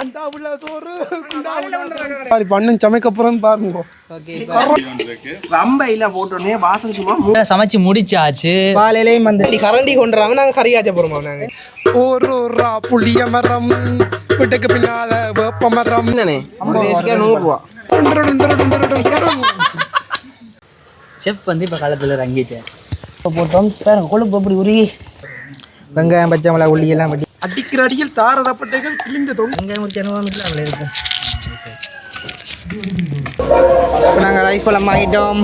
அண்டாவுல சோறு சமைக்கப்புறம் பாருங்க. ரம்பையில போட்டோன்னே வாசம் சும்மா சமைச்சு முடிச்சாச்சு. காலையிலேயும் வந்து கரண்டி கொண்டுறாங்க நாங்க கறியாச்ச போறோம் நாங்க? ஒரு ரா புளிய மரம் வீட்டுக்கு பின்னால வேப்ப மரம். தானே நூறு ரூபா செஃப் வந்து இப்போ காலத்தில் இறங்கிட்டேன் இப்போ போட்டோம். பாருங்க கொழுப்பு எப்படி உருகி. வெங்காயம் பச்சை மிளகா உள்ளி எல்லாம் வெட்டி அடிக்கிற அடியில் தாரதப்பட்டைகள் கிழிந்த தொங்கு வெங்காயம் முடிச்ச அனுபவம் இல்லை அவ்வளோ இருக்கும் இப்போ நாங்கள் ரைஸ் பழம் வாங்கிட்டோம்.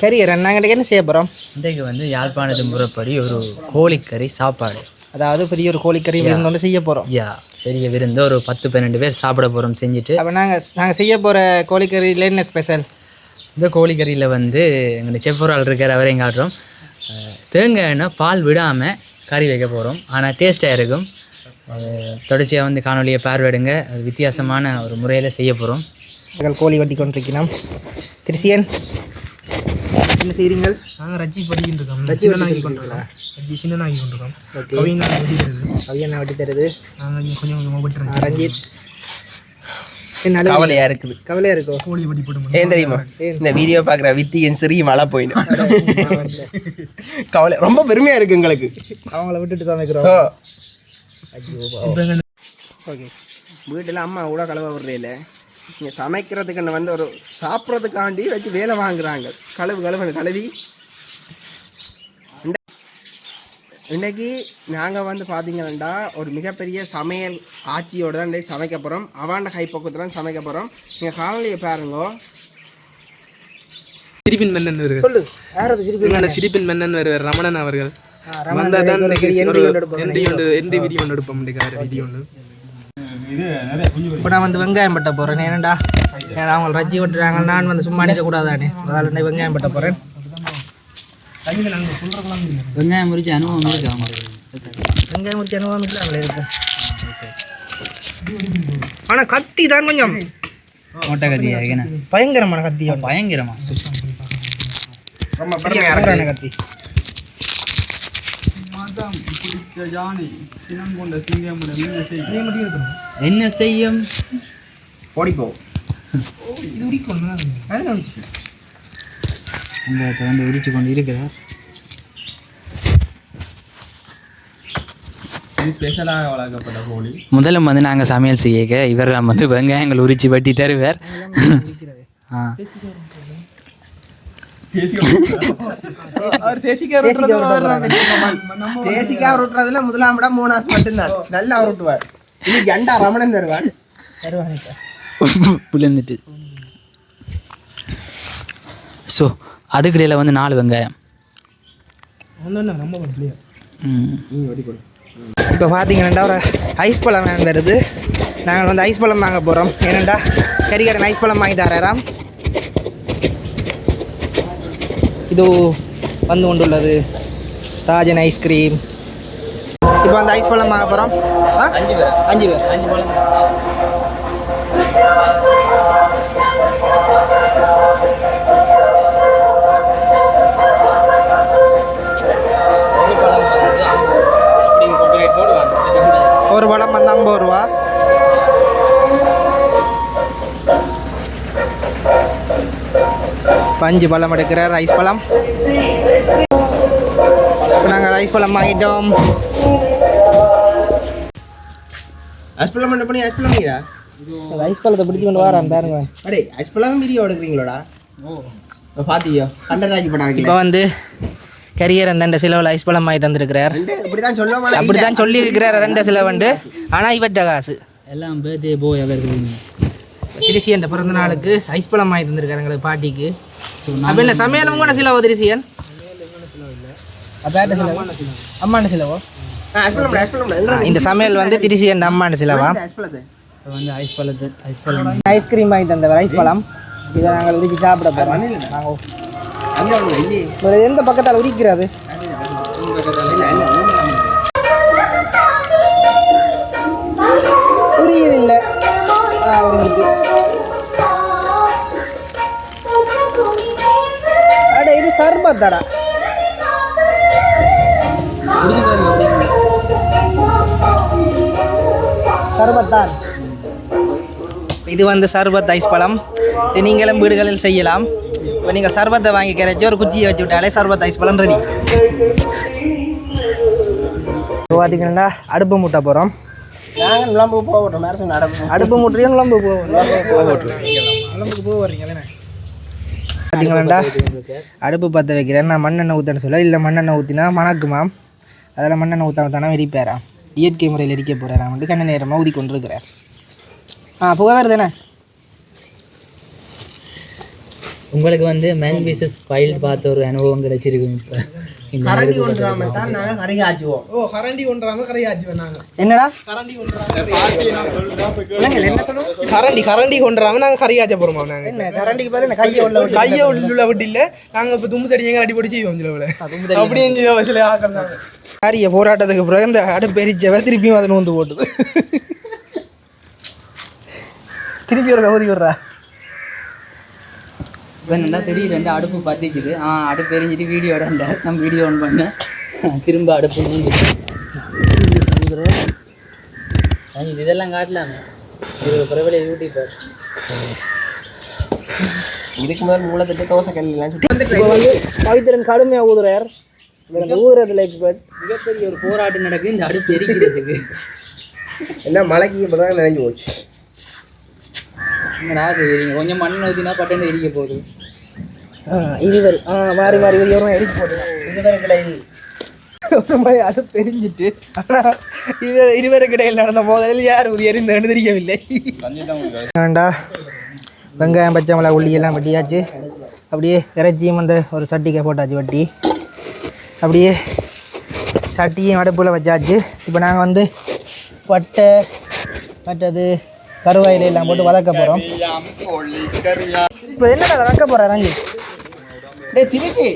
கறி நாங்கள் என்ன செய்ய போகிறோம் இன்றைக்கு வந்து யாழ்ப்பாணத்து முறைப்படி ஒரு கோழிக்கறி சாப்பாடு. அதாவது பெரிய ஒரு கோழிக்கறி விருந்து ஒன்று செய்ய போகிறோம் யா பெரிய விருந்து ஒரு பத்து பன்னெண்டு பேர் சாப்பிட போகிறோம் செஞ்சுட்டு. அப்போ நாங்கள் நாங்கள் செய்ய போகிற கோழிக்கறியில் என்ன ஸ்பெஷல் இந்த கோழிக்கறியில் வந்து எங்கள் செஃப் ஒரு ஆள் இருக்கார் அவரையும் காட்டுறோம். தேங்காய் எண்ணெய் பால் விடாமல் கறி வைக்க போகிறோம் ஆனால் டேஸ்ட்டாக இருக்கும். தொடர்ச்சியாக வந்து காணொலியை பார்வையிடுங்க. அது வித்தியாசமான ஒரு முறையில் செய்ய போகிறோம் நாங்கள் கோழி வெட்டி கொண்டிருக்கிறோம். திருசியன் என்ன செய்கிறீங்கள் நாங்கள் ரஜ்ஜி படிக்கிட்டு இருக்கோம். சின்னனாகி கொண்டிருக்கோம். ரஜ்ஜி சின்னனாகி கொண்டிருக்கோம். கவின் நாங்கள் வெட்டிக்கிறது. அவையண்ணா வெட்டி தருது. நாங்கள் கொஞ்சம் கொஞ்சமாக வெட்டுறோம் ரஞ்சித். என்ன கவலையா இருக்குது? கவலையா இருக்கோ? கோழி வெட்டி போட்டு ஏன் தெரியுமா? இந்த வீடியோ பார்க்குற வித்தி என் சிறிய மழை போயிடும் கவலை ரொம்ப பெருமையா இருக்கு எங்களுக்கு அவங்கள விட்டுட்டு சமைக்கிறோம். ஓகே. வீட்டில் அம்மா கூட கழுவ விடுறதில்ல இங்கே சமைக்கிறதுக்கு வந்து ஒரு சாப்பிட்றதுக்காண்டி வச்சு வேலை வாங்குறாங்க. கழுவு கழுவு கழுவி. இன்னைக்கு நாங்கள் வந்து பார்த்தீங்கன்னா ஒரு மிகப்பெரிய சமையல் ஆட்சியோட தான் இன்றைக்கு சமைக்க போகிறோம் அவாண்ட கைப்பக்கத்தில் தான் சமைக்க போகிறோம் நீங்கள் காலையில பாருங்க. சிரிப்பின் மன்னன் சொல்லு. யார் அது சிரிப்பு எங்களோட சிரிப்பின் மன்னன் வருவார் ரமணன் அவர்கள். ரமணன் வந்தால் தான் ஒரு பெரிய entry ஒன்று எடுப்போம். என்ட்ரி ஒன்று என்ட்ரி வீடியோ ஒன்று எடுப்போம் முடிக்கிறார் வீடியோ ஒன்று இப்போ நான் வந்து வெங்காயம் பட்ட போகிறேன் ஏனண்டா ஏன்னா அவங்க ரஜ்ஜி வெட்டுறாங்க? நான் வந்து சும்மா நிற்க கூடாதானே? அதனால வெங்காயம் பட்ட போகிறேன் வெங்காயம் முறிச்சு அனுபவம் இருக்கு அவங்களுக்கு. வெங்காயம் அனுபவம் இல்லை ஆனால் கத்தி தான் கொஞ்சம். மொட்டை கத்தியா பயங்கரமான பயங்கரமா. கத்தி. என்ன செய்யும்? ஓடிப்போ. வெங்காயத்தை வந்து உரிச்சு கொண்டு இருக்கிறார். முதல்ல வந்து நாங்கள் சமையல் செய்யக்க இவர் வந்து வெங்காயங்கள் உரிச்சு வட்டி தருவார். ஆ. அவர் தேசிக்காய் தேசிக்காய் ரொட்டுறதுல முதலாம் இடம் மூணாஸ் மட்டும்தான். நல்லா ரொட்டுவார் இது ஜண்டா ரமணன் தருவார் ஸோ அதுக்கிடையில் வந்து நாலு வெங்காயம். ம். இப்போ பார்த்தீங்கன்னா ஒரு ஐஸ் பழம் வேன் வருது நாங்கள் வந்து ஐஸ் பழம் வாங்க போகிறோம் ஏனண்டா கறிகாரன் ஐஸ் பழம் வாங்கி தராராம். இது வந்து கொண்டுள்ளது ராஜன் ஐஸ்கிரீம் இப்போ அந்த ஐஸ் பழம் வாங்க போகிறோம் அஞ்சு பேர். அஞ்சு பேர். அஞ்சு பழம். ஒரு பழம் வந்து ஐம்பது ரூபா. இப்போ அஞ்சு பழம் எடுக்கிறார் ஐஸ் பழம். இப்போ நாங்கள் ஐஸ் பழம் வாங்கிட்டோம். அஸ்பலம் என்ன பண்ணி மீரா அந்த ஐஸ் பழத்தை பிடிச்சி கொண்டு வரான் பாருங்க. அடே அஸ்பலம் வீடியோ எடுக்கிறீங்களோடா? ஓ. பாத்தியோ? கண்டராஜி படம் இப்போ வந்து கரியர் அந்த சிலவில் ஐஸ் பழம் வாங்கி தந்திருக்கிறார். இப்படிதான் சொல்லுவாங்க அப்படி தான் சொல்லி இருக்கிறார் ரெண்ட சிலவண்டு. ஆனால் இவற்ற காசு. எல்லாம் பேர்தே போய் அவர்கள் திருசியன் பிறந்த நாளுக்கு ஐஸ் பழம் வாங்கி தந்திருக்காரு எங்களுக்கு பாட்டிக்கு. அதான் சிலவோ அம்மாண்ட சிலவோ? அஸ்பலம் அஸ்பலம் ஆ, இந்த சமையல் வந்து திருசியன் அம்மாண்ட சிலவா? வந்து ஐஸ் பழத்து ஐஸ் பழம். ஐஸ்கிரீம் வாங்கி தந்தவர் ஐஸ் பழம். இதை நாங்கள் உரிச்சு சாப்பிட போகிறோம் நாங்கள் எந்த பக்கத்தால் உரிக்கிறது? உரியுது இல்லை? ஆ இது சர்பத்தாடா சர்பத்தான் இது வந்து சர்பத் ஐஸ் பழம். இது நீங்களும் வீடுகளில் செய்யலாம். இப்போ நீங்கள் சர்பத்தை வாங்கி கரைச்சி ஒரு குச்சியை வச்சு விட்டாலே சர்பத் ஐஸ் பழம் ரெடி. பார்த்தீங்கன்னா அடுப்பு மூட்டை போகிறோம் நாங்கள் நுழம்பு மேரசன் நடக்கும். அடுப்பு மூட்டையும் குழம்பு போவோம் குழம்புக்கு போக வர்றீங்களே பார்த்தீங்களாண்டா அடுப்பு பற்ற வைக்கிறேன் நான் மண்ணெண்ணெய் ஊற்றன்னு சொல்ல. இல்லை மண்ணெண்ணெய் ஊற்றினா மணக்குமாம் அதில் மண்ணெண்ணெய் ஊற்றாம தானே எரிப்பாரா இயற்கை முறையில் எரிக்க போகிறாராம் வந்து கண்ண நேரமாக ஊதி கொண்டிருக்கிறார் ஆ புகை வருதுண்ணே உங்களுக்கு வந்து மேன் பீசஸ் ஃபைல் பார்த்த ஒரு அனுபவம் கிடைச்சிருக்கும் இப்போ. கரண்டி ஒன்றாம தான் நாங்கள் கறி ஆச்சுவோம் ஓ கரண்டி ஒன்றாம கரையாச்சு வேணாங்க என்னடா? கரண்டி ஒன்றாம இல்லைங்க என்ன சொல்லுவோம் கரண்டி கரண்டி கொண்டுறாம நாங்கள் கரையாச்ச போகிறோமா நாங்கள் என்ன கரண்டிக்கு பதில் என்ன கையை உள்ள விட்டு கையை உள்ள விட்டு இல்லை. இப்போ தும்பு தடி எங்க அடிப்படி செய்வோம் சில அப்படியே சில காரிய போராட்டத்துக்கு பிறகு இந்த அடுப்பு எரிச்சவ திருப்பியும் அதை நோந்து போட்டுது. திருப்பி ஒரு கவுதி விடுறா. இப்போ என்னடா திடீர் ரெண்டு அடுப்பு பத்திச்சுது ஆ அடுப்பு எரிஞ்சிட்டு வீடியோ இடண்ட நம்ம வீடியோ ஆன் பண்ணேன். திரும்ப அடுப்பு இது இதெல்லாம் காட்டலாமே. இது ஒரு பிரபல யூடியூபர் இதுக்கு முதல் மூலத்திட்டு தோசை கல்லாம் இப்போ வந்து பவித்திரன் கடுமையாக ஊதுறார். ஊதுறதுல எக்ஸ்பர்ட் மிகப்பெரிய ஒரு போராட்டம் நடக்குது. இந்த அடுப்பு எரிக்கிறதுக்கு. என்ன மலைக்கு இப்போ தான் நினைஞ்சு போச்சு. கொஞ்சம் மண் ஊற்றினா பட்டன் எரிக்க போகுது. இருவர் ஆ மாறி மாறி இருவரும் எரிக்க போட்டுருவோம் இருவர்களை கிடையாது ஒரு மாதிரி அடுப்பு ஆனால் இருவர் இருவருக்கிடையில் நடந்த மோதலில் யார் ஊதி எரிந்தன்னு தெரியவில்லை. வேண்டா வெங்காயம் பச்சை மிளகா உள்ளி எல்லாம் வெட்டியாச்சு. அப்படியே இறைச்சியும் அந்த ஒரு சட்டிக்கை போட்டாச்சு வட்டி. அப்படியே சட்டியும் அடுப்பில் வச்சாச்சு. இப்போ நாங்கள் வந்து பட்டை மற்றது கருவாயில எல்லாம் போட்டு வதக்க போகிறோம் இப்போ என்னடா வதக்க போகிற ரஞ்சி? டேய் திருச்சி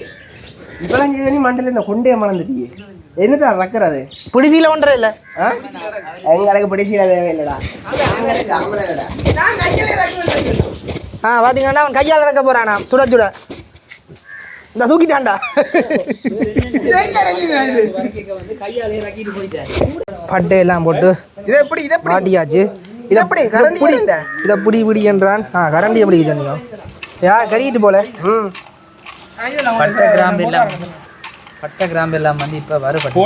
இப்போலாம் செய்த நீ மண்டல இந்த கொண்டே மறந்துட்டியே என்னதான் ரக்கிறது பிடிசியில் ஒன்றரை இல்லை. ஆ? எங்களுக்கு பிடிச்சிட தேவையில்லடா. ஆ பார்த்தீங்கன்னா அவன் கையால் இறக்க போகிறானா சுட சுட. இந்த தூக்கிட்டான்டா. பட்டை எல்லாம் போட்டு இதை எப்படி இதை எப்படி? மாட்டியாச்சு. இதை கரண்டி புடி? இதை புடி பிடி என்றான். ஆ கரண்டி எப்படி சொன்னியோ? யா கறிட்டு போல. ம். பட்டை கிராம்பு எல்லாம் பட்டை கிராம்பு எல்லாம் வந்து இப்போ வறுபட்டு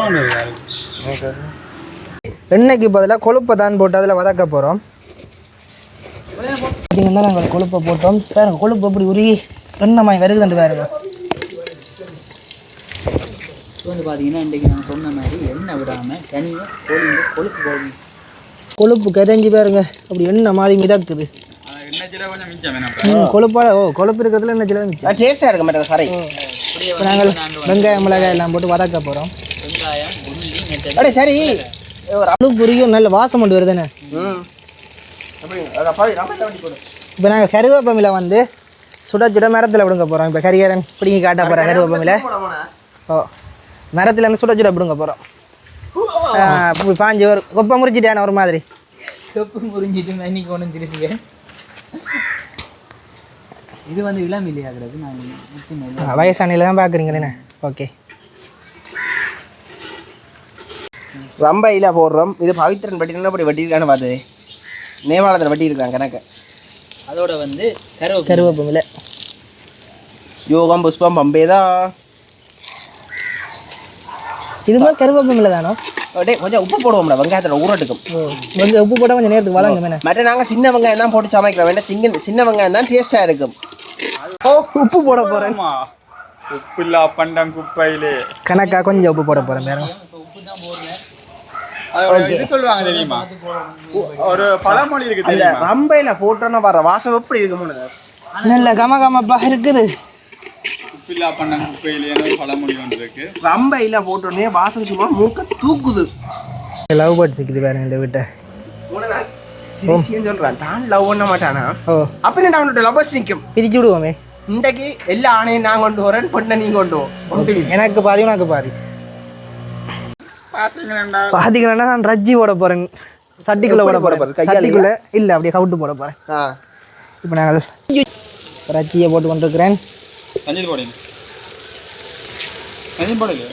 எண்ணெய்க்கு பதிலாக கொழுப்பை தான் போட்டு அதில் வதக்க போகிறோம் பார்த்தீங்கன்னா நாங்கள் கொழுப்பை போட்டோம். பாருங்க கொழுப்பு எப்படி உருகி எண்ணமாய் வருதுன்னு பாருங்க. வந்து பார்த்தீங்கன்னா இன்றைக்கி நான் சொன்ன மாதிரி எண்ணெய் விடாமல் தனியாக கோழி கொழுப்பு போடணும் கொழுப்பு கரைஞ்சி பாருங்க. அப்படி எண்ணெய் மாதிரி மிதக்குது. கொழுப்பால ஓ கொழுப்பு இருக்கிறதுல என்ன சில மிச்சம்? டேஸ்டாக இருக்க மாட்டேங்குது இப்போ நாங்கள் வெங்காயம் மிளகாய் எல்லாம் போட்டு வதக்க போகிறோம் அடே சரி. அழு புரியும் நல்ல வாசம் கொண்டு வருதுண்ணே இப்போ நாங்கள் கருவேப்பமில வந்து சுட சுட மரத்தில் விடுங்க போகிறோம் இப்போ கரியரன் பிடிங்கி காட்ட போகிறேன் கருவேப்பமில ஓ மரத்துல இருந்து சுட சுட விடுங்க போகிறோம் பாஞ்சு ஒரு கொப்பை முறிச்சிட்டேன் ஒரு மாதிரி. கப்பு முறிஞ்சிட்டு இன்னைக்கு ஒன்றும் திருசிக்க இது வந்து இளம் இல்லையாகிறது நான் வயசானையில் தான் பார்க்குறீங்களேண்ணே ஓகே. ரம்பையில் போடுறோம். இது பவித்திரன் வட்டினா அப்படி வட்டியிருக்கான்னு பார்த்தது நேபாளத்தில் வட்டி இருக்கான் கணக்கு. அதோட வந்து கருவேப்பிலை. கருவேப்பமில யோகம் புஷ்பம் பம்பேதா இது மாதிரி கருவேப்பமில தானோ டே கொஞ்சம் உப்பு போடுவோம்ல வெங்காயத்தில் ஊறட்டுக்கும். ஓ கொஞ்சம் உப்பு போட்டால் கொஞ்சம் நேரத்துக்கு வளங்க மேலே மற்ற நாங்கள் சின்ன வெங்காயம் தான் போட்டு சமைக்கிறோம். வேண்டாம் சின்ன சின்ன வெங்காயம் தான் டேஸ்ட்டாக இருக்கும். ஓ உப்பு போட போகிறேன் உப்பில்லா பண்டம் குப்பையிலே. கணக்கா கொஞ்சம் உப்பு போட போகிறேன் அது ஒரு இது சொல்லுவாங்க தெரியுமா? ஒரு பழமொழி இருக்கு ரம்பையில் போட்டோன்னா வர வாசம் எப்படி இருக்கும்னு? நல்ல கம கமப்பா இருக்குது. உப்பில்லா பண்டம் குப்பையிலேன்னு ஒரு பழமொழி ஒன்று இருக்கு ரம்பையில் போட்டோன்னே வாசம் சும்மா மூக்க தூக்குது. லவ் பேர்ட்ஸ் இருக்குது பாருங்க இந்த வீட்டை. சொல்கிறான் தான் லவ் பண்ண மாட்டானா? ஓ. அப்புறம் அவனோட லவர்ஸ் நிற்கும் பிரிச்சு விடுவோமே. இன்றைக்கு எல்லா ஆணையும் நான் கொண்டு வரேன் பொண்ணை நீ கொண்டு வா. எனக்கு பாதி உனக்கு பாதி. பாத்தீங்கன்னா நான் ரஜ்ஜி போட போறேன். சட்டிக்குள்ள போட போட போறேன்? சட்டிக்குள்ள? இல்ல அப்படியே கவுட்டு போட போறேன். இப்போ நாங்கள் ரஜ்ஜியை போட்டு கொண்டிருக்கிறேன் தண்ணீர் போடுங்க. தண்ணீர் போடுங்க.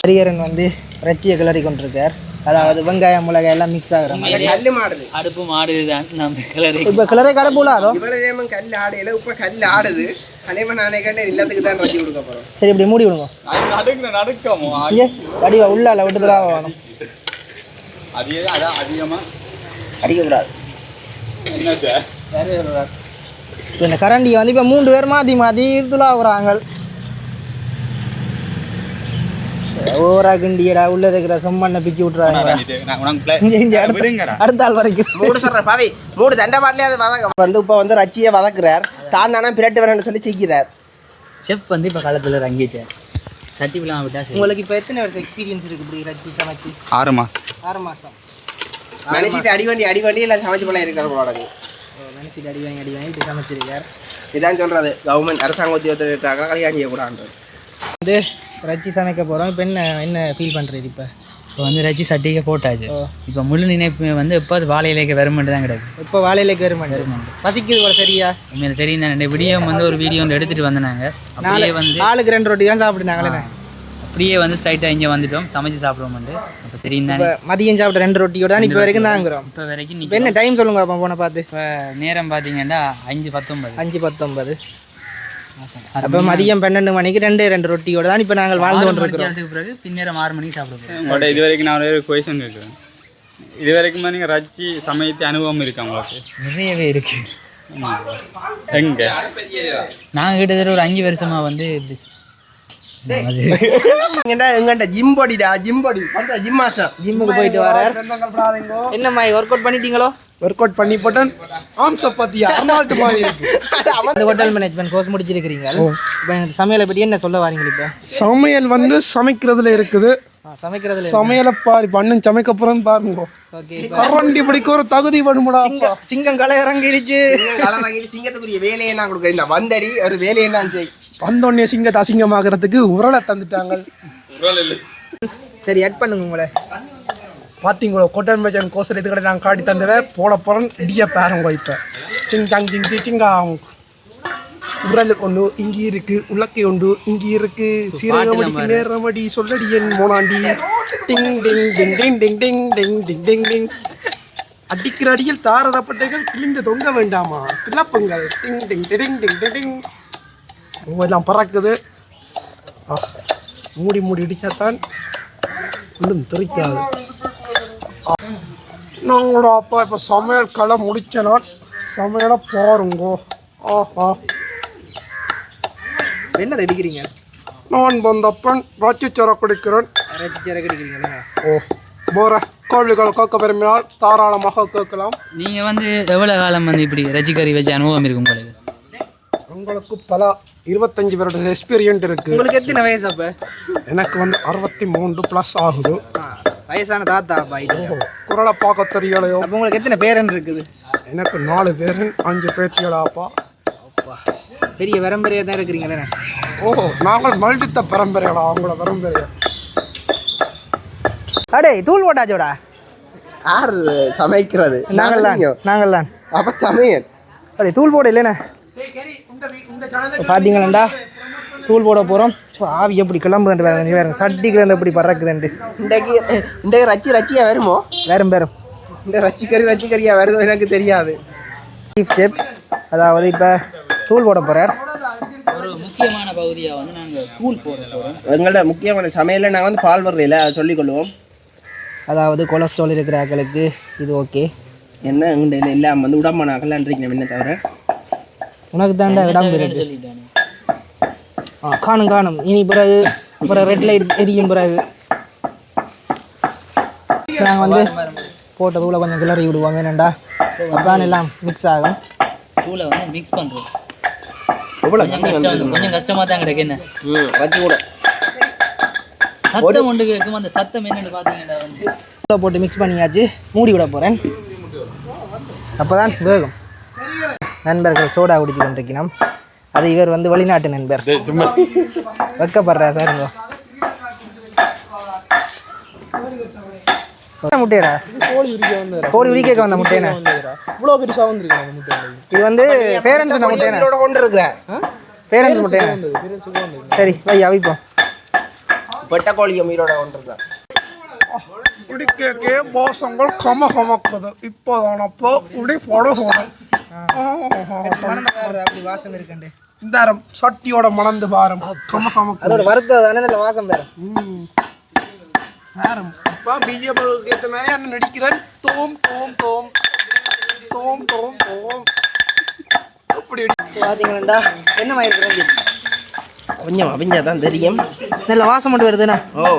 ஹரியரன் வந்து ரஜ்ஜியை கிளறி கொண்டிருக்கார். அதாவது வெங்காயம் மிளகாய் எல்லாம் மிக்ஸ் ஆகுற மாதிரி. கல்லு மாடுது. அடுப்பு மாடுது தான் நம்ம கிளறி. இப்போ கிளறே கடை போலாதோ இவ்வளவு நேரம் கல் ஆடையில இப்ப கல் ஆடுது. அதேமா நானே கண்டு எல்லாத்துக்கு தான் ரச்சி கொடுக்க போறோம். சரி இப்படி மூடி விடுங்க. நடுங்க நடுக்கமோ? இங்கே வடிவா உள்ளால விட்டுதலா வேணும் அதே அதான் அதிகமா. அடிக்கக்கூடாது. என்னது? இந்த கரண்டியை வந்து இப்போ மூன்று பேர் மாற்றி மாற்றி துளாவுறாங்க ஓரா கிண்டியடா உள்ள இருக்கிற செம்மண்ணை பிச்சு விட்டுறாங்க. இங்க இங்க அடுத்த ஆள் வரைக்கும். மூடு சொல்ற பாவி. மூடு தண்டை பாட்டிலே அது வதக்க வந்து இப்போ வந்து ரச்சியை வதக்குறார். தான் தானே பிரட்டு வேணும்னு சொல்லி சிக்கிறார். செஃப் வந்து இப்போ காலத்தில் இறங்கிட்டார் சட்டி விழா விட்டா சரி. உங்களுக்கு இப்போ எத்தனை வருஷம் எக்ஸ்பீரியன்ஸ் இருக்கு இப்படி ரச்சி சமைச்சு? ஆறு மாசம். ஆறு மாதம் நினைச்சிட்டு அடி வண்டி அடி வண்டி இல்லை சமைச்சு போல இருக்கிற போடக்கு மனசில் அடி வாங்கி அடி வாங்கி சமைச்சிருக்கார் இதான் சொல்றது கவர்மெண்ட் அரசாங்க உத்தியோகத்தில் இருக்கிறாங்க கல்யாணம் செய்யக்கூடாது வந்து ரச்சி சமைக்க போகிறோம் இப்போ என்ன என்ன ஃபீல் பண்ணுறது இப்போ இப்போ வந்து ரச்சி சட்டிக்கு போட்டாச்சு இப்போ முழு நினைப்பு வந்து இப்போ அது வாழை இலைக்கு வருமெண்டு தான் கிடக்கு. இப்போ வாழையிலைக்கு வருமாண்டு பசிக்குது போல சரியா? எனக்கு தெரியும் தானே வீடியோ வந்து ஒரு வீடியோ வந்து எடுத்துகிட்டு வந்தாங்க அப்படியே வந்து ஆளுக்கு ரெண்டு ரொட்டி தான் சாப்பிடுனாங்களே அப்படியே வந்து ஸ்ட்ரைட்டாக இங்கே வந்துட்டோம். சமைச்சு சாப்பிடுவோம்ண்டு அப்போ தெரியும் தானே. மதியம் சாப்பிட்ட ரெண்டு ரொட்டியோட தான் இப்போ வரைக்கும் தாங்கிறோம். இப்போ வரைக்கும் இப்போ என்ன டைம் சொல்லுங்க அப்போ போன பார்த்து. இப்போ நேரம் பார்த்தீங்கன்னா அஞ்சு பத்தொன்பது. அஞ்சு பத்தொன்பது. அப்போ மதியம் பன்னெண்டு மணிக்கு ரெண்டு ரெண்டு ரொட்டியோட தான் இப்போ நாங்கள் வாழ்ந்து கொண்டிருக்கிறோம். பிறகு பின்னேரம் ஆறு மணிக்கு சாப்பிட போகிறோம் உங்கள்கிட்ட இது வரைக்கும் நான் ஒரு கொஷன் கேட்குறேன். இது வரைக்கும் நீங்கள் ரச்சி சமைத்து அனுபவம் இருக்கா உங்களுக்கு? நிறையவே இருக்கு. எங்க? நாங்கள் கிட்டத்தட்ட ஒரு அஞ்சு வருஷமா வந்து எங்கண்டா ஜிம் பாடிடா ஜிம் பாடி. பண்ற ஜிம் மாஸ்டர் ஜிம்முக்கு போயிட்டு வரார் என்னம்மா ஒர்க் அவுட் பண்ணிட்டீங்களோ? ஒர்க் அவுட் பண்ணி போட்டேன். ஆம் சப்பாத்தியா அர்னால்டு மாதிரி இருக்கு. ஹோட்டல் மேனேஜ்மெண்ட் கோர்ஸ் முடிச்சிருக்கிறீங்க. சமையலை பற்றி என்ன சொல்ல வரீங்க இப்போ? சமையல் வந்து சமைக்கிறதுல இருக்குது. சமைக்கிறதுல சமையலை பாரு பண்ணு சமைக்க போறேன்னு பாருங்க. ஓகே கரண்டி பிடிக்க ஒரு தகுதி வேணுமுடா. சிங்கம் இறங்கிருச்சு. கலராகிட்டு சிங்கத்துக்குரிய வேலையை நான் கொடுக்குறேன். இந்த வந்தடி ஒரு வேலையை நான் செய் வந்தோடனே சிங்கத்தை அசிங்கமாக்குறதுக்கு உரலை தந்துட்டாங்க சரி ஆட் பண்ணுங்க உங்களை பார்த்தீங்களோ கொட்டன் மச்சன் கோசல் இதுக்கடை நான் காட்டி தந்தவன் போட போகிறேன் இடிய பாருங்க இப்போ சிங் சாங் சிங் சி சிங்காங் உரல் ஒன்று இங்கே இருக்கு உலக்கை ஒன்று இங்கே இருக்கு சீரகமடிக்கு நேரமடி சொல்லடி என் மோனாண்டி டிங் டிங் டிங் டிங் டிங் டிங் டிங் டிங் டிங் டிங் அடிக்கிற அடியில் தாரதப்பட்டைகள் கிழிந்து தொங்க வேண்டாமா கிளப்புங்கள் டிங் டிங் டிங் டிங் டிங் டிங் எல்லாம் பறக்குது. ஆ, மூடி மூடி இடிச்சாத்தான் இன்னும் தெரிக்காது நாங்களோட அப்பா இப்போ சமையல் கடை முடிச்ச நாள் சமையலை பாருங்கோ. ஆஹா என்ன அடிக்கிறீங்க நான் வந்தப்பன் ராட்சிச்சர குடிக்கிறேன். அரைச்சி சிறகு அடிக்கிறீங்களா ஓ போற. கோழிகள் கேட்க விரும்பினால் தாராளமாக கேட்கலாம். நீங்கள் வந்து எவ்வளோ காலம் வந்து இப்படி ரசிகரி வச்சு அனுபவம் இருக்கும் உங்களுக்கு? உங்களுக்கு பல இருபத்தஞ்சு பேரோட எக்ஸ்பீரியன்ட் இருக்கு. உங்களுக்கு எத்தனை வயசு அப்போ? எனக்கு வந்து அறுபத்தி மூன்று ப்ளஸ் ஆகுது வயசான தாத்தா ஓ குரலை பார்க்க தெரியலையோ? உங்களுக்கு எத்தனை பேரன் இருக்குது? எனக்கு நாலு பேரு அஞ்சு பேத்தியலாப்பா பெரிய வரம்பரையாக தான் இருக்கிறீங்களே. ஓ நாங்கள் மல்டித்த பரம்பரையடா அவங்கள பரம்பரையா. அடே தூள் போட்டாச்சோடா? யார் சமைக்கிறது? நாங்கள்லாம் நாங்கள்லாம் அப்ப சமையல். அடே தூள் போட இல்லைண்ணே. பார்த்தீங்களாண்டா தூள் போட போகிறோம் ஸோ ஆவி எப்படி கிளம்புதுன்ட்டு வேறு வேறு வேறு சட்டிக்குலேருந்து எப்படி பறக்குதுன்ட்டு. இன்றைக்கு இன்றைக்கு ரச்சி ரச்சியா வருமோ? வேறும் வேறும் இந்த ரச்சிக்கறி ரச்சிக்கறியா வருதோ எனக்கு தெரியாது. சீஃப் செப் அதாவது இப்போ தூள் போட போகிறார் ஒரு முக்கியமான பகுதியாக வந்து நாங்கள் கூழ் போட போகிறோம் எங்களோட முக்கியமான சமையலில் நாங்கள் வந்து பால் வர்றதில்ல அதை சொல்லிக்கொள்வோம். அதாவது கொலஸ்ட்ரால் இருக்கிற ஆட்களுக்கு இது ஓகே. என்ன எங்கள்கிட்ட இல்லாமல் வந்து உடம்பு நகலான்றிருக்கேன் என்ன தவிர? உனக்கு தாண்டா இடம் இருக்கு. ஆ காணும் காணும். இனி பிறகு பிறகு ரெட் லைட் எரியும் பிறகு. நாங்கள் வந்து போட்ட தூளை கொஞ்சம் கிளறி விடுவோம். வேணாண்டா அதான் எல்லாம் மிக்ஸ் ஆகும். கூழை வந்து மிக்ஸ் பண்ணுறோம் கொஞ்சம் கஷ்டம் வந்து கொஞ்சம் கஷ்டமாக தான் கிடக்கு. என்ன? ம் ரச்சி கூட. சத்தம் ஒன்று கேட்கும். அந்த சத்தம் என்னன்னு பார்த்தீங்கன்னா வந்து. தூளை போட்டு மிக்ஸ் பண்ணியாச்சு. மூடி விட போகிறேன் அப்போ தான் வேகும். நண்பர்கள் சோடா குடிச்சு கொண்டிருக்கிறோம். அது இவர் வந்து வெளிநாட்டு நண்பர். வெக்கப்படுறார் பாருங்க. முட்டையடா? கோழி உரிக்க வந்து கோழி உரிக்க வந்த முட்டையண்ணா இவ்வளோ பெருசாக வந்துருக்கு அந்த முட்டை இது வந்து பேரண்ட்ஸ் இந்த இதோட கொண்டு இருக்கிறேன் பேரண்ட்ஸ் சரி வை அவிப்போம். வெட்ட கோழி மீரோட கொண்டு இருக்கிறேன். குடிக்கே பாசங்கள் கம கமக்குது இப்போதானப்போ குடி படுகணும் அப்படி வாசம் இருக்கண்டு. இந்தாரம் சட்டியோட மணந்து பாரம் அதோட வறுத்தது தானே நல்ல வாசம் வேற நேரம் இப்போ பிஜேபி ஏற்ற மாதிரி அண்ணன் நடிக்கிறேன் தோம் தோம் தோம். தோம் தோம் தோம். அப்படி பார்த்தீங்களா என்ன மாதிரி இருக்கு கொஞ்சம் அவிஞ்சா தான் தெரியும். நல்ல வாசம் மட்டும் வருதுண்ணா. ஓ.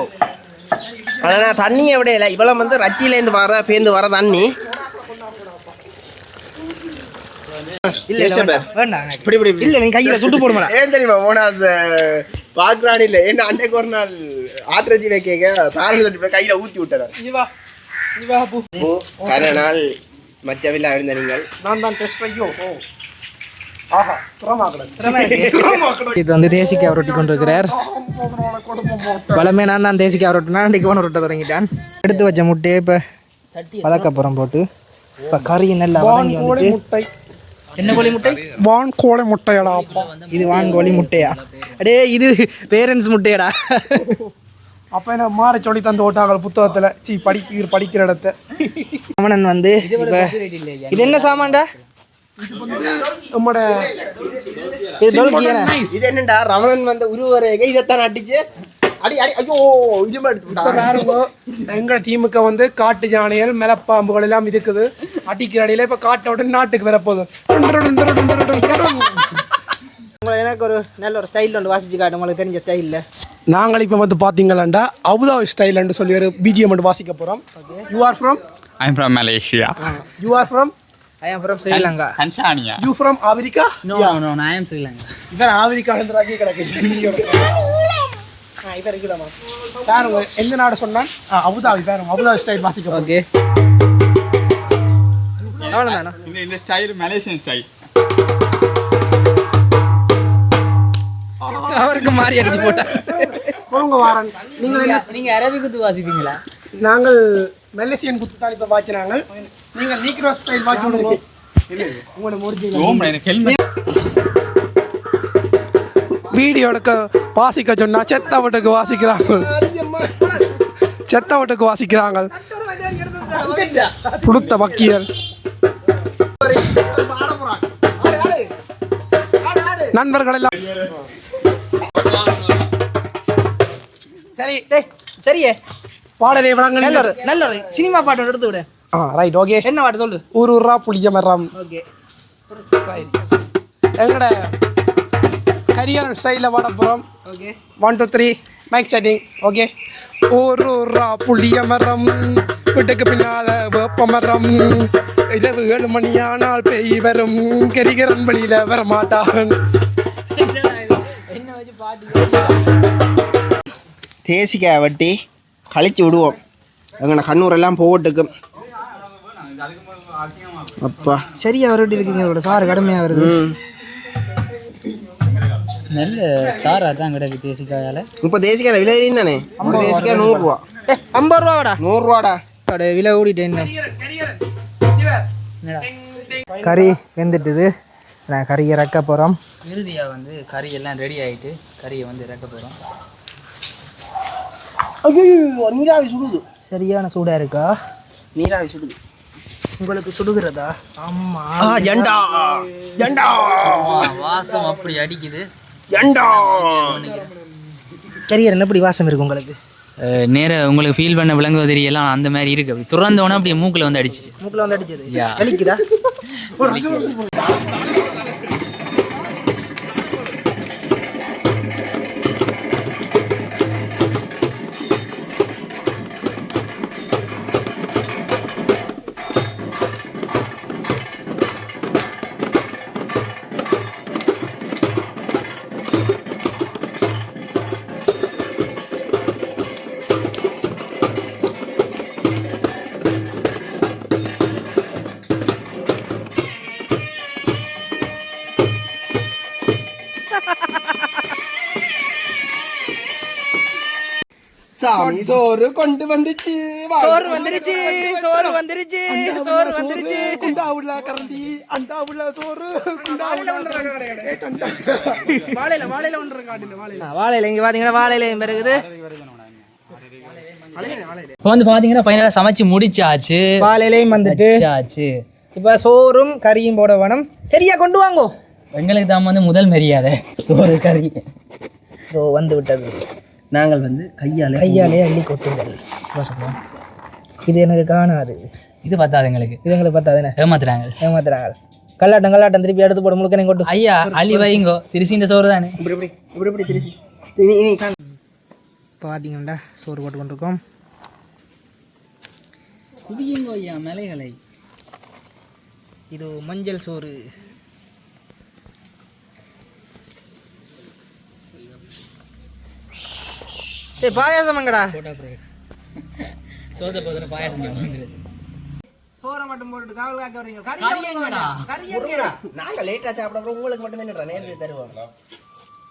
ஆனால் தண்ணியை விட இல்லை இவ்வளோ வந்து ரச்சியிலேருந்து வர பேந்து வர தண்ணி. இல்ல இல்ல வேண்டாம். இப்படி இப்படி. இல்ல நீ கையில சுட்டு போடுமாடா ஏன் தெரியுமா மோனாஸ் பாக்குறான் இல்ல. என்ன அன்னைக்கு ஒரு நாள் ஆத்திரச்சி வைக்க தாரம் சொல்லி போய் கையில ஊத்தி விட்டார் இவா இவா பூ. கன நாள் மச்சவில்லா இருந்த நீங்கள். நான் தான் டெஸ்ட் ஐயோ ஓ ஆஹா துறமாக்கடன் இது வந்து தேசிக்காய் ரொட்டி கொண்டு இருக்கிறார் பழமே நான் தான் தேசிக்காய் ரொட்டினா இன்றைக்கு ஒன்று தொடங்கிட்டான். எடுத்து வச்ச முட்டையை இப்போ பதக்கப்புறம் போட்டு. இப்போ கறி நல்லா வதங்கி வந்துட்டு. முட்டை. என்ன கோழி முட்டை? வான் கோழி முட்டையடா. அப்பா இது வான்கோழி முட்டையா? அடே இது பேரண்ட்ஸ் முட்டையடா. அப்ப என்ன மாற சொல்லி தந்து ஓட்டாங்க புத்தகத்துல. சி படிப்பு படிக்கிற இடத்த. ரமணன் வந்து இப்போ இது என்ன சாமான்டா? நம்மட இது என்னடா ரமணன் வந்து உருவரேக இதைத்தான் அடிச்சு அடி அடி ஐயோ இனிமே எடுத்து எங்க டீமுக்கு வந்து காட்டு யானைகள் மலைப்பாம்புகள் எல்லாம் இருக்குது. அடிக்கிற அடியில இப்ப காட்டை விட்டு நாட்டுக்கு வரப்போகுது. உங்களை எனக்கு ஒரு நல்ல ஒரு ஸ்டைல் ஒன்று வாசிச்சு காட்டு உங்களுக்கு தெரிஞ்ச ஸ்டைலில் நாங்கள் இப்போ வந்து பார்த்தீங்களாண்டா அபுதாபி ஸ்டைல்னு சொல்லி ஒரு பிஜிஎம் மட்டும் வாசிக்க போகிறோம் you are from I'm from Malaysia you are from I am from Sri Lanka Tanzania you from Africa no no நான் ஐம் ஸ்ரீலங்கா இதான் ஆப்பிரிக்கா கிடக்கு. ஆ இதான் இருக்குதாம்மா பாருங்க எந்த நாடு சொன்னான்? அபுதாபி பாருங்க அபுதாபி ஸ்டைல் வாசிக்க ஓகே. அவ்வளோதானா இந்த இந்த ஸ்டைல் மலேசியன் ஸ்டைல் அவருக்கு மாறி அடிச்சு போட்டான் போங்க வாரன். நீங்கள் என்ன நீங்கள் அரபி குத்து வாசிப்பீங்களா? நாங்கள் மலேசியன் குத்து தான் இப்போ வாக்கினாங்க நீங்கள். நீக்ரோ ஸ்டைல் வாட்சி விடுங்க. உங்களோட முடிஞ்சு ஓம் எனக்கு ஹெல்மெட் வீடியோ எடுக்க வாசிக்க சொன்னா செத்த வீட்டுக்கு வாசிக்கிறாங்க. செத்த வீட்டுக்கு வாசிக்கிறாங்க. புடுத்த வக்கியல் நண்பர்கள் எல்லாம் சரி டேய் சரியே. பாடலை நல்ல வழங்க ஒரு நல்ல ஒரு சினிமா பாட்டு எடுத்து விடு. ஆ ரைட் ஓகே என்ன பாட்டு சொல்லு? ஊர் ஊரா புளிய மரம் ஓகே எங்கட? கரியரன் ஸ்டைலில் பாட போகிறோம் okay one two three mic setting okay ஒரு ரா புளிய மரம் வீட்டுக்கு பின்னால வேப்ப மரம். இரவு ஏழு மணியானால் பேய் வரும். கரிகரன் வழியில வர மாட்டான் தேசிக்காய் வெட்டி கழிச்சு விடுவோம். எங்கன கண்ணூரெல்லாம் போட்டுக்கு அப்பா. சரியா வரட்டி இருக்கீங்க. சாறு கடுமையாக வருது. நல்ல சாரா தான் கிடையாது தேசிக்காயால் இப்போ தேசிக்காய் விலை தானே? ஒரு தேசிக்காய் நூறுரூவா. ஏ ஐம்பது ரூபாடா? நூறுரூவாடா. அதோட விலை ஓடிட்டேன் கறி வெந்துட்டுது. நான் கறியை ரக்க போகிறோம் இறுதியாக வந்து கறி எல்லாம் ரெடி ஆகிட்டு கறியை வந்து இறக்க போகிறோம் ஐயோ நீராவி சுடுது. சரியான சூடாக இருக்கா? நீராவி சுடுது. உங்களுக்கு சுடுகிறதா? ஆமா ஆ ஜண்டா. ஜண்டா. வாசம் அப்படி அடிக்குது. ஜண்டா கரியர் எப்படி வாசம் இருக்கு உங்களுக்கு? நேராக உங்களுக்கு ஃபீல் பண்ண விளங்குவது தெரியலாம் அந்த மாதிரி இருக்கு. அப்படி துறந்தோன்னே அப்படியே மூக்கில் வந்து அடிச்சிச்சு. மூக்கில் வந்து அடிச்சது. வலிக்குதா. சாமி சோறு கொண்டு வந்துச்சு சோறு வந்துருச்சு சோறு வந்துருச்சு. சோறு வந்துருச்சு. குண்டா உள்ள கரண்டி அண்டா உள்ள சோறு குண்டா உள்ள வாழையில. வாழையில ஒன்று காட்டுல வாழையில வாழையில. இங்க பாத்தீங்கன்னா வாழையில பிறகுது இப்போ வந்து பார்த்தீங்கன்னா ஃபைனலாக சமைச்சு முடிச்சாச்சு. பாலையிலையும் வந்துட்டு. ஆச்சு இப்போ சோறும் கறியும் போட வேணும். சரியா கொண்டு வாங்கோ. எங்களுக்கு தான் வந்து முதல் மரியாதை. சோறு கறி. வந்து விட்டது. நாங்கள் வந்து கையால் கையாலே அள்ளி கொட்டுங்கள் இது எனக்கு காணாது. இது பத்தாது எங்களுக்கு. இது எங்களுக்கு பார்த்தாதுண்ணே ஏமாத்துறாங்க. ஏமாத்துறாங்க. கல்லாட்டம் கல்லாட்டம். திருப்பி எடுத்து போட முழுக்க கொட்டு. ஐயா அள்ளி வைங்கோ. திருச்சி இந்த சோறு தானே? இப்படி இப்படி இப்படி இப்படி திருச்சி இனி இனி காண் பார்த்தீங்கன்னா சோறு போட்டு கொண்டிருக்கோம் குவியுங்கோ ஐயா மலைகளை. இது மஞ்சள் சோறு. ஏய் பாயாசம் எங்கடா போட்டா அப்புறம் சோத்தை போதுன பாயாசம் சோறை மட்டும் போட்டுட்டு காவல் காக்க வரீங்க கறி எங்கடா? கறி நாங்கள் லேட்டாக சாப்பிட அப்புறம் உங்களுக்கு மட்டுமே நின்றா நேரத்தை தருவோம்.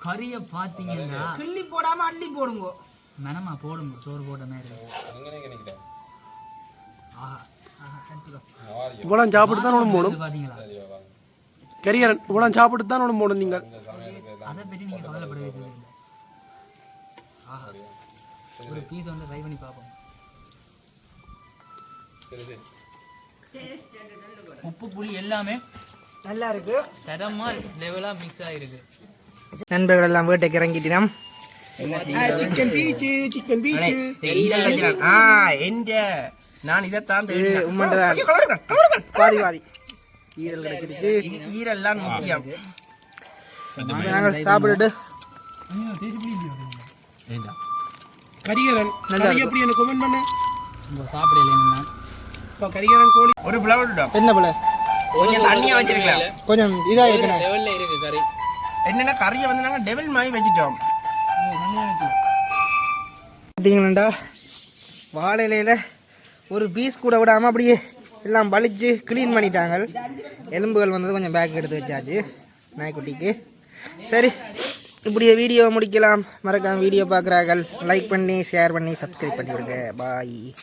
கறியை பார்த்தீங்கன்னா கிள்ளி போடாம அள்ளி போடுங்க. மெனமா போடுங்க. சோறு போட்ட மாதிரி. இவ்வளோ சாப்பிட்டு தான் ஒன்று போடும். கரியரன் இவ்வளோ சாப்பிட்டு தான் ஒன்று போடும் நீங்கள் அதை பற்றி நீங்கள் கவலைப்பட வேண்டியது இல்லை ஆஹா. ஒரு பீஸ் வந்து ட்ரை பண்ணி பார்ப்போம். உப்பு புளி எல்லாமே நல்லா இருக்கு. தரமாக லெவலாக மிக்ஸ் ஆகிருக்கு நண்பர்கள் எல்லாம் வீட்டுக்கு இறங்கிட்டினோம் சிக்கன் பீச்சு சிக்கன் பீச்சு ஆ எந்த? நான் கலருங்க, கலருங்க. பாதி பாதி. ஈரல் கிடைச்சிருக்கு ஈரெல்லாம் முக்கியம். நாங்கள் சாப்பிட்டுட்டு கரிகரன். கறி எப்படி எனக்கு கமெண்ட் பண்ணு. உங்க சாப்பிடலாம் இப்போ கரிகரன் கோழி. ஒரு பிளவுட் என்ன போல? கொஞ்சம் தண்ணியா வச்சிருக்கலாம். கொஞ்சம் இதா இருக்கணும். லெவலில் இருக்கு கறி. என்னன்னா கறியை வந்து நாங்கள் டெவில் மாதிரி வச்சுட்டோம். பார்த்தீங்களாண்டா வாழை இலையில ஒரு பீஸ் கூட விடாமல் அப்படியே எல்லாம் பளிச்சு க்ளீன் பண்ணிட்டாங்க. எலும்புகள் வந்தது கொஞ்சம் பேக் எடுத்து வச்சாச்சு நாய்க்குட்டிக்கு. சரி இப்படியே வீடியோ முடிக்கலாம். மறக்காம வீடியோ பார்க்குறார்கள். லைக் பண்ணி ஷேர் பண்ணி சப்ஸ்கிரைப் பண்ணிவிடுங்க. பாய்